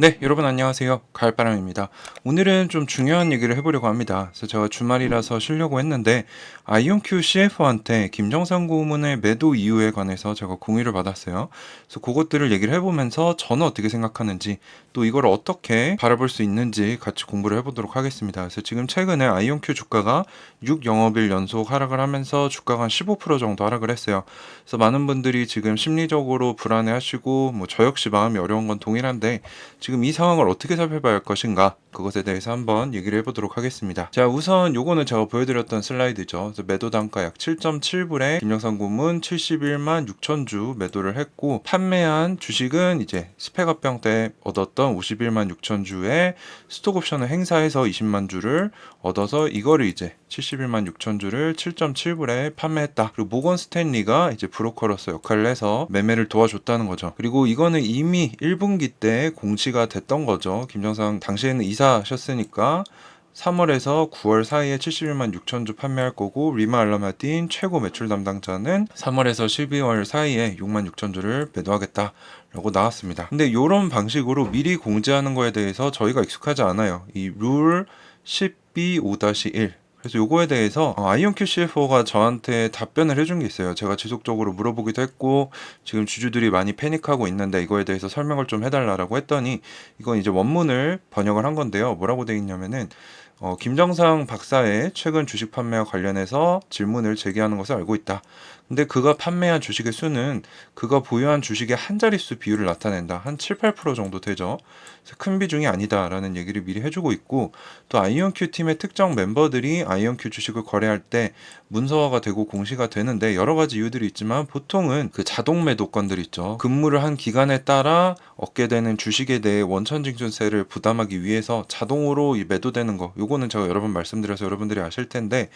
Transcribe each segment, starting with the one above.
네, 여러분 안녕하세요. 가을바람입니다. 오늘은 좀 중요한 얘기를 해보려고 합니다. 그래서 제가 주말이라서 쉬려고 했는데 아이온큐 CF한테 김정상 고문의 매도 이유에 관해서 제가 공유를 받았어요. 그래서 그것들을 얘기를 해보면서 저는 어떻게 생각하는지 또 이걸 어떻게 바라볼 수 있는지 같이 공부를 해보도록 하겠습니다. 그래서 지금 최근에 아이온큐 주가가 6영업일 연속 하락을 하면서 주가가 한 15% 정도 하락을 했어요. 그래서 많은 분들이 지금 심리적으로 불안해하시고 뭐 저 역시 마음이 어려운 건 동일한데 지금 이 상황을 어떻게 살펴봐야 할 것인가 그것에 대해서 한번 얘기를 해보도록 하겠습니다. 자 우선 요거는 제가 보여드렸던 슬라이드죠. 매도 단가 약 7.7불에 김영삼 고문 71만 6천 주 매도를 했고 판매한 주식은 이제 스펙업병 때 얻었던 51만 6천 주의 스톡 옵션을 행사해서 20만 주를 얻어서 이거를 이제 71만 6천 주를 7.7불에 판매했다. 그리고 모건 스탠리가 이제 브로커로서 역할을 해서 매매를 도와줬다는 거죠. 그리고 이거는 이미 1분기 때 공시가 됐던 거죠. 김정상 당시에는 이사하셨으니까 3월에서 9월 사이에 71만 6천 주 판매할 거고 리마 알라마딘 최고 매출 담당자는 3월에서 12월 사이에 6만 6천 주를 매도하겠다. 라고 나왔습니다. 근데 이런 방식으로 미리 공지하는 거에 대해서 저희가 익숙하지 않아요. 이 룰 10B5-1 그래서 요거에 대해서 아이온큐 CFO가 저한테 답변을 해준 게 있어요. 제가 지속적으로 물어보기도 했고 지금 주주들이 많이 패닉하고 있는데 이거에 대해서 설명을 좀 해달라고 했더니 이건 이제 원문을 번역을 한 건데요. 뭐라고 돼 있냐면은 어, 김정상 박사의 최근 주식 판매와 관련해서 질문을 제기하는 것을 알고 있다. 근데 그가 판매한 주식의 수는 그가 보유한 주식의 한 자릿수 비율을 나타낸다. 한 7, 8% 정도 되죠. 큰 비중이 아니다라는 얘기를 미리 해주고 있고 또 아이온큐 팀의 특정 멤버들이 아이온큐 주식을 거래할 때 문서화가 되고 공시가 되는데 여러 가지 이유들이 있지만 보통은 그 자동 매도권들 있죠. 근무를 한 기간에 따라 얻게 되는 주식에 대해 원천 징수세를 부담하기 위해서 자동으로 이 매도되는 거. 요거는 제가 여러 번 말씀드려서 여러분들이 아실 텐데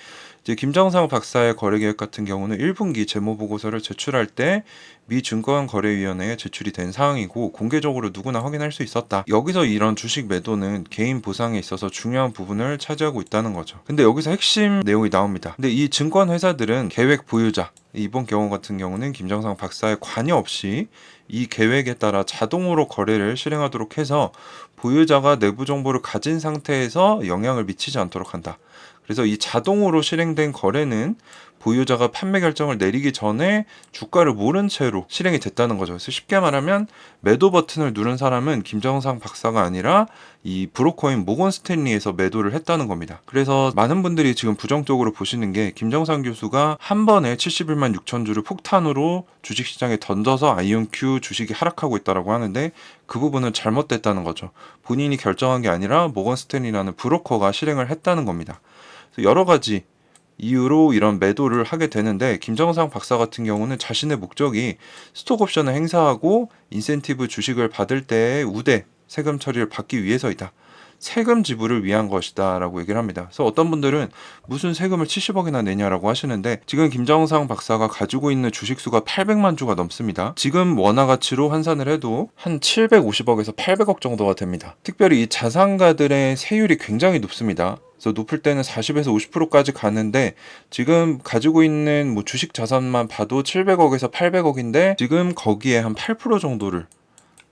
이제 김정상 박사의 거래 계획 같은 경우는 1분기 재무 보고서를 제출할 때 미 증권거래위원회에 제출이 된 사항이고 공개적으로 누구나 확인할 수 있었다. 여기서 이런 주식 매도는 개인 보상에 있어서 중요한 부분을 차지하고 있다는 거죠. 근데 여기서 핵심 내용이 나옵니다. 근데 이 증권 회사들은 계획 보유자 이번 경우 같은 경우는 김정상 박사의 관여 없이 이 계획에 따라 자동으로 거래를 실행하도록 해서 보유자가 내부 정보를 가진 상태에서 영향을 미치지 않도록 한다. 그래서 이 자동으로 실행된 거래는 보유자가 판매 결정을 내리기 전에 주가를 모른 채로 실행이 됐다는 거죠. 그래서 쉽게 말하면 매도 버튼을 누른 사람은 김정상 박사가 아니라 이 브로커인 모건 스탠리에서 매도를 했다는 겁니다. 그래서 많은 분들이 지금 부정적으로 보시는 게 김정상 교수가 한 번에 71만 6천 주를 폭탄으로 주식시장에 던져서 아이온큐 주식이 하락하고 있다라고 하는데 그 부분은 잘못됐다는 거죠. 본인이 결정한 게 아니라 모건 스탠리라는 브로커가 실행을 했다는 겁니다. 여러 가지 이유로 이런 매도를 하게 되는데 김정상 박사 같은 경우는 자신의 목적이 스톡 옵션을 행사하고 인센티브 주식을 받을 때의 우대 세금 처리를 받기 위해서이다. 세금 지불을 위한 것이다라고 얘기를 합니다. 그래서 어떤 분들은 무슨 세금을 70억이나 내냐라고 하시는데 지금 김정상 박사가 가지고 있는 주식 수가 800만 주가 넘습니다. 지금 원화 가치로 환산을 해도 한 750억에서 800억 정도가 됩니다. 특별히 이 자산가들의 세율이 굉장히 높습니다. 그래서 높을 때는 40에서 50%까지 가는데 지금 가지고 있는 뭐 주식 자산만 봐도 700억에서 800억인데 지금 거기에 한 8% 정도를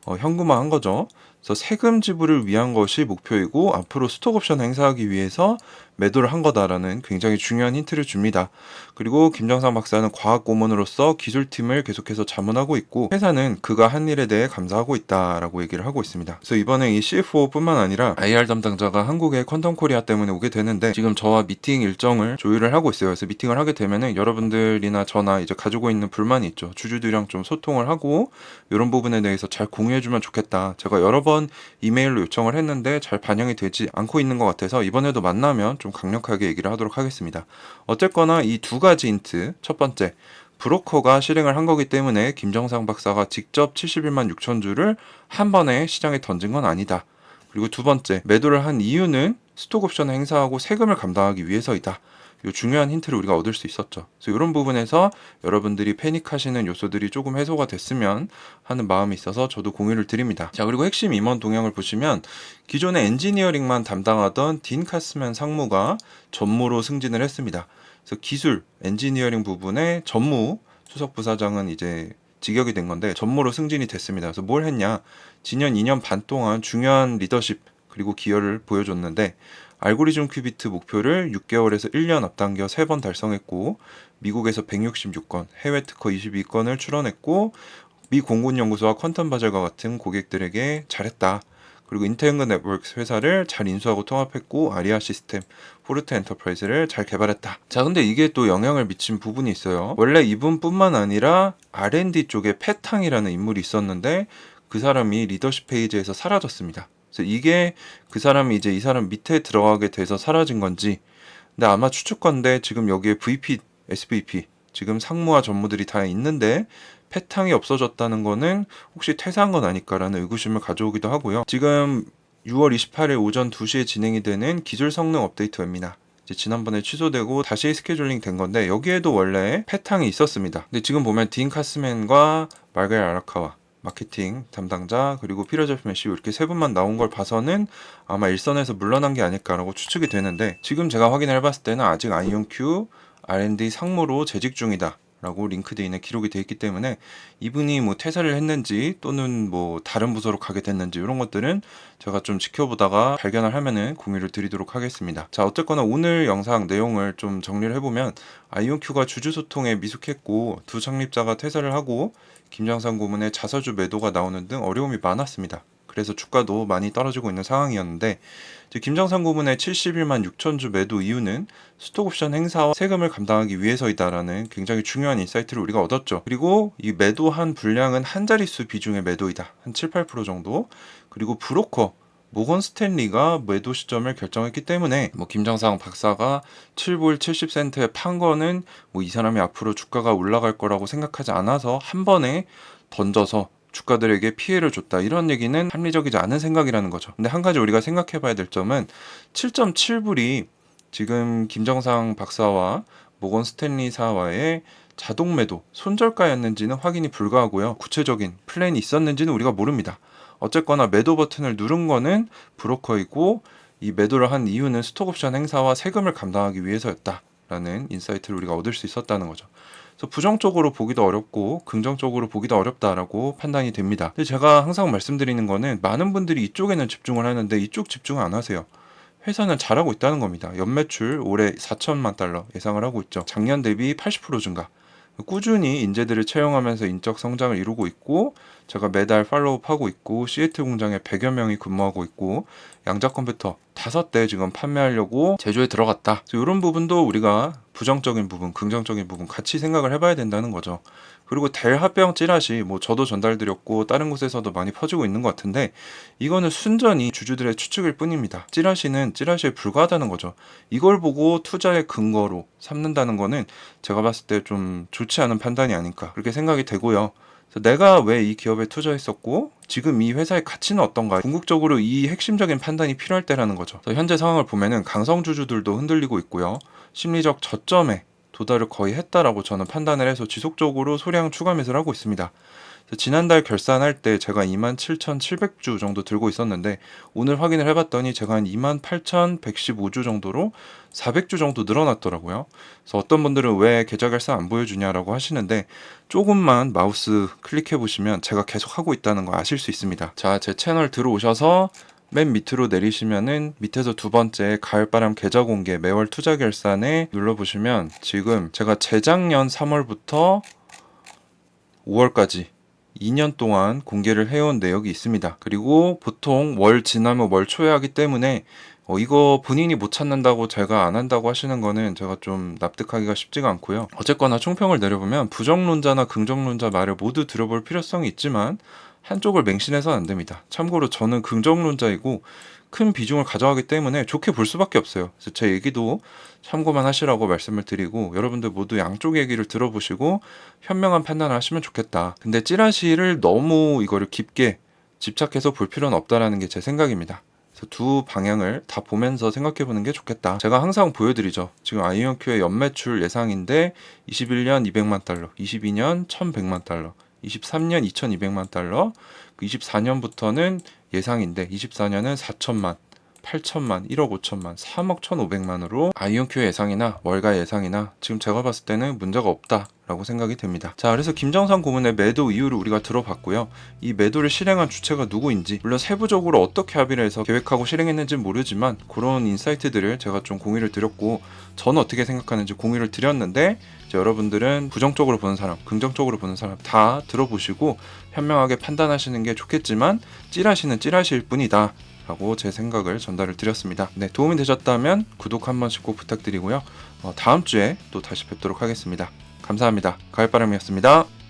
어, 현금화한 거죠. 그래서 세금 지불을 위한 것이 목표이고 앞으로 스톡 옵션 행사하기 위해서 매도를 한 거다라는 굉장히 중요한 힌트를 줍니다. 그리고 김정상 박사는 과학 고문으로서 기술팀을 계속해서 자문하고 있고 회사는 그가 한 일에 대해 감사하고 있다라고 얘기를 하고 있습니다. 그래서 이번에 이 CFO뿐만 아니라 IR 담당자가 한국의 컨텀 코리아 때문에 오게 되는데 지금 저와 미팅 일정을 조율을 하고 있어요. 그래서 미팅을 하게 되면은 여러분들이나 저나 이제 가지고 있는 불만이 있죠. 주주들이랑 좀 소통을 하고 이런 부분에 대해서 잘 공유해주면 좋겠다. 제가 여러 번 이메일로 요청을 했는데 잘 반영이 되지 않고 있는 것 같아서 이번에도 만나면 좀 강력하게 얘기를 하도록 하겠습니다. 어쨌거나 이 두 가지 힌트. 첫 번째, 브로커가 실행을 한 거기 때문에 김정상 박사가 직접 71만 6천 주를 한 번에 시장에 던진 건 아니다. 그리고 두 번째, 매도를 한 이유는 스톡 옵션을 행사하고 세금을 감당하기 위해서이다. 요 중요한 힌트를 우리가 얻을 수 있었죠. 그래서 이런 부분에서 여러분들이 패닉하시는 요소들이 조금 해소가 됐으면 하는 마음이 있어서 저도 공유를 드립니다. 자, 그리고 핵심 임원 동향을 보시면 기존에 엔지니어링만 담당하던 딘 카스맨 상무가 전무로 승진을 했습니다. 그래서 기술, 엔지니어링 부분에 전무 수석 부사장은 이제 직역이 된 건데 전무로 승진이 됐습니다. 그래서 뭘 했냐? 지난 2년 반 동안 중요한 리더십 그리고 기여를 보여줬는데 알고리즘 큐비트 목표를 6개월에서 1년 앞당겨 3번 달성했고 미국에서 166건, 해외 특허 22건을 출원했고 미 공군 연구소와 퀀텀 바젤과 같은 고객들에게 잘했다. 그리고 인테그 네트워크스 회사를 잘 인수하고 통합했고 아리아 시스템, 포르트 엔터프라이즈를 잘 개발했다. 자, 근데 이게 또 영향을 미친 부분이 있어요. 원래 이분뿐만 아니라 R&D 쪽에 패탕이라는 인물이 있었는데 그 사람이 리더십 페이지에서 사라졌습니다. 그래서 이게 그 사람이 이제 이 사람 밑에 들어가게 돼서 사라진 건지 근데 아마 추측건데 지금 여기에 VP, SVP 지금 상무와 전무들이 다 있는데 패탕이 없어졌다는 거는 혹시 퇴사한 건 아닐까라는 의구심을 가져오기도 하고요. 지금 6월 28일 오전 2시에 진행이 되는 기술 성능 업데이트 이제 지난번에 취소되고 다시 스케줄링 된 건데 여기에도 원래 패탕이 있었습니다. 근데 지금 보면 딘 카스맨과 말가리 아라카와 마케팅 담당자 그리고 피러 제프맨 씨 이렇게 세 분만 나온 걸 봐서는 아마 일선에서 물러난 게 아닐까라고 추측이 되는데 지금 제가 확인을 해봤을 때는 아직 아이온큐 R&D 상무로 재직 중이다. 라고 링크드인에 기록이 돼 있기 때문에 이분이 뭐 퇴사를 했는지 또는 뭐 다른 부서로 가게 됐는지 이런 것들은 제가 좀 지켜보다가 발견을 하면은 공유를 드리도록 하겠습니다. 자, 어쨌거나 오늘 영상 내용을 좀 정리를 해보면 아이온큐가 주주 소통에 미숙했고 두 창립자가 퇴사를 하고 김장산 고문의 자사주 매도가 나오는 등 어려움이 많았습니다. 그래서 주가도 많이 떨어지고 있는 상황이었는데 김정산 고문의 71만 6천 주 매도 이유는 스톡옵션 행사와 세금을 감당하기 위해서이다라는 굉장히 중요한 인사이트를 우리가 얻었죠. 그리고 이 매도한 분량은 한 자릿수 비중의 매도이다. 한 7, 8% 정도. 그리고 브로커 모건 스탠리가 매도 시점을 결정했기 때문에 뭐 김정상 박사가 7불 70센트에 판 거는 뭐 이 사람이 앞으로 주가가 올라갈 거라고 생각하지 않아서 한 번에 던져서 주가들에게 피해를 줬다. 이런 얘기는 합리적이지 않은 생각이라는 거죠. 근데 한 가지 우리가 생각해 봐야 될 점은 7.7불이 지금 김정상 박사와 모건 스탠리사와의 자동 매도 손절가였는지는 확인이 불가하고요. 구체적인 플랜이 있었는지는 우리가 모릅니다. 어쨌거나 매도 버튼을 누른 거는 브로커이고 이 매도를 한 이유는 스톡옵션 행사와 세금을 감당하기 위해서였다라는 인사이트를 우리가 얻을 수 있었다는 거죠. 그래서 부정적으로 보기도 어렵고 긍정적으로 보기도 어렵다라고 판단이 됩니다. 근데 제가 항상 말씀드리는 거는 많은 분들이 이쪽에는 집중을 하는데 이쪽 집중을 안 하세요. 회사는 잘하고 있다는 겁니다. 연매출 올해 4천만 달러 예상을 하고 있죠. 작년 대비 80% 증가. 꾸준히 인재들을 채용하면서 인적 성장을 이루고 있고 제가 매달 팔로우하고 있고 시애틀 공장에 100여 명이 근무하고 있고 양자 컴퓨터 다섯 대 지금 판매하려고 제조에 들어갔다. 이런 부분도 우리가 부정적인 부분, 긍정적인 부분 같이 생각을 해봐야 된다는 거죠. 그리고 델 합병 찌라시 뭐 저도 전달드렸고 다른 곳에서도 많이 퍼지고 있는 것 같은데 이거는 순전히 주주들의 추측일 뿐입니다. 찌라시는 찌라시에 불과하다는 거죠. 이걸 보고 투자의 근거로 삼는다는 거는 제가 봤을 때 좀 좋지 않은 판단이 아닐까 그렇게 생각이 되고요. 내가 왜 이 기업에 투자했었고 지금 이 회사의 가치는 어떤가 궁극적으로 이 핵심적인 판단이 필요할 때라는 거죠. 현재 상황을 보면은 강성 주주들도 흔들리고 있고요. 심리적 저점에 도달을 거의 했다라고 저는 판단을 해서 지속적으로 소량 추가 매수를 하고 있습니다. 지난달 결산할 때 제가 27,700주 정도 들고 있었는데 오늘 확인을 해봤더니 제가 한 28,115주 정도로 400주 정도 늘어났더라고요. 그래서 어떤 분들은 왜 계좌 결산 안 보여주냐라고 하시는데 조금만 마우스 클릭해 보시면 제가 계속 하고 있다는 거 아실 수 있습니다. 자, 제 채널 들어오셔서 맨 밑으로 내리시면은 밑에서 두 번째 가을바람 계좌 공개 매월 투자 결산에 눌러보시면 지금 제가 재작년 3월부터 5월까지 2년 동안 공개를 해온 내역이 있습니다. 그리고 보통 월 지나면 월 초에 하기 때문에 어, 이거 본인이 못 찾는다고 제가 안 한다고 하시는 거는 제가 좀 납득하기가 쉽지가 않고요. 어쨌거나 총평을 내려보면 부정론자나 긍정론자 말을 모두 들어볼 필요성이 있지만 한쪽을 맹신해서는 안 됩니다. 참고로 저는 긍정론자이고 큰 비중을 가져가기 때문에 좋게 볼 수밖에 없어요. 그래서 제 얘기도 참고만 하시라고 말씀을 드리고 여러분들 모두 양쪽 얘기를 들어보시고 현명한 판단을 하시면 좋겠다. 근데 찌라시를 너무 이거를 깊게 집착해서 볼 필요는 없다라는 게 제 생각입니다. 두 방향을 다 보면서 생각해 보는 게 좋겠다. 제가 항상 보여드리죠. 지금 아이언큐의 연매출 예상인데 21년 200만 달러, 22년 1100만 달러, 23년 2200만 달러, 24년부터는 예상인데 24년은 4천만 8천만, 1억 5천만, 3억 1,500만으로 아이온큐 예상이나 월가 예상이나 지금 제가 봤을 때는 문제가 없다 라고 생각이 됩니다. 자, 그래서 김정상 고문의 매도 이유를 우리가 들어봤고요. 이 매도를 실행한 주체가 누구인지 물론 세부적으로 어떻게 합의를 해서 계획하고 실행했는지는 모르지만 그런 인사이트들을 제가 좀 공유를 드렸고 저는 어떻게 생각하는지 공유를 드렸는데 여러분들은 부정적으로 보는 사람, 긍정적으로 보는 사람 다 들어보시고 현명하게 판단하시는 게 좋겠지만 찌라시는 찌라시일 뿐이다. 라고 제 생각을 전달을 드렸습니다. 네, 도움이 되셨다면 구독 한 번씩 꼭 부탁드리고요. 어, 다음 주에 또 다시 뵙도록 하겠습니다. 감사합니다. 가을바람이었습니다.